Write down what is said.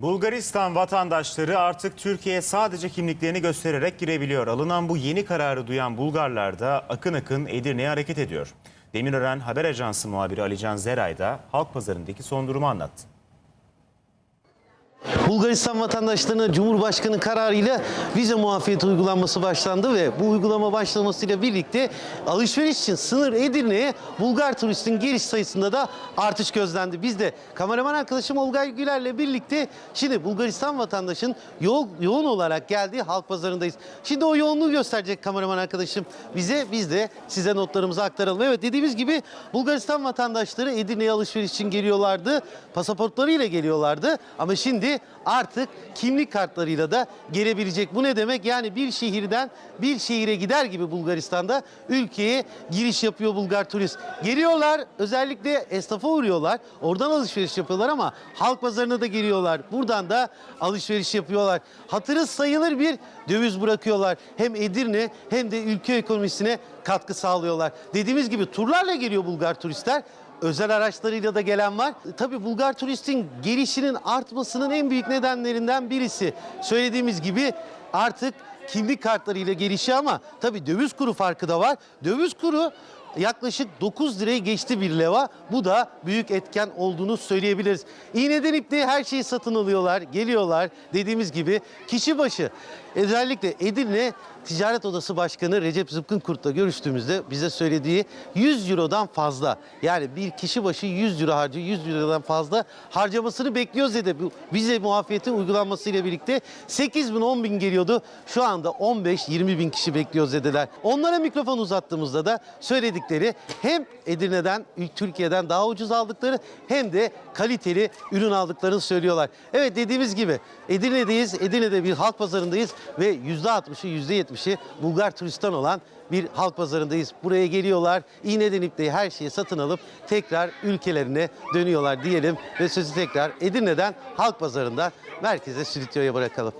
Bulgaristan vatandaşları artık Türkiye'ye sadece kimliklerini göstererek girebiliyor. Alınan bu yeni kararı duyan Bulgarlar da akın akın Edirne'ye hareket ediyor. Demirören Haber Ajansı muhabiri Alican Zeray da halk pazarındaki son durumu anlattı. Bulgaristan vatandaşlarına Cumhurbaşkanı kararıyla vize muafiyeti uygulanması başlandı ve bu uygulama başlamasıyla birlikte alışveriş için sınır Edirne'ye Bulgar turistin giriş sayısında da artış gözlendi. Biz de kameraman arkadaşım Olgay Güler'le birlikte şimdi Bulgaristan vatandaşın yo- yoğun olarak geldiği halk pazarındayız. Şimdi o yoğunluğu gösterecek kameraman arkadaşım bize. Biz de size notlarımızı aktaralım. Evet dediğimiz gibi Bulgaristan vatandaşları Edirne'ye alışveriş için geliyorlardı. Pasaportlarıyla geliyorlardı. Ama şimdi artık kimlik kartlarıyla da gelebilecek. Bu ne demek? Yani bir şehirden bir şehire gider gibi Bulgaristan'da ülkeye giriş yapıyor Bulgar turist. Geliyorlar özellikle esnafa uğruyorlar. Oradan alışveriş yapıyorlar ama halk pazarına da geliyorlar. Buradan da alışveriş yapıyorlar. Hatırı sayılır bir döviz bırakıyorlar. Hem Edirne hem de ülke ekonomisine katkı sağlıyorlar. Dediğimiz gibi turlarla geliyor Bulgar turistler. Özel araçlarıyla da gelen var. Tabii Bulgar turistin gelişinin artmasının en büyük nedenlerinden birisi. Söylediğimiz gibi artık kimlik kartlarıyla gelişi ama tabii döviz kuru farkı da var. Döviz kuru yaklaşık 9 liraya geçti bir leva. Bu da büyük etken olduğunu söyleyebiliriz. İğneden ipliğe her şeyi satın alıyorlar, geliyorlar. Dediğimiz gibi kişi başı özellikle Edirne Ticaret Odası Başkanı Recep Zıpkın Kurt'la görüştüğümüzde bize söylediği 100 Euro'dan fazla. Yani bir kişi başı 100 Euro harcıyor, 100 Euro'dan fazla harcamasını bekliyoruz dedi. Bu vize muafiyeti uygulanmasıyla birlikte 8 bin 10 bin geliyordu. Şu anda 15-20 bin kişi bekliyoruz dediler. Onlara mikrofon uzattığımızda da söyledikleri hem Edirne'den, Türkiye'den daha ucuz aldıkları hem de kaliteli ürün aldıklarını söylüyorlar. Evet dediğimiz gibi Edirne'deyiz. Edirne'de bir halk pazarındayız ve %60'ı %70'i Bulgar turistten olan bir halk pazarındayız. Buraya geliyorlar, iğneden ipliğe her şeyi satın alıp tekrar ülkelerine dönüyorlar diyelim ve sözü tekrar Edirne'den halk pazarında merkeze stüdyoya bırakalım.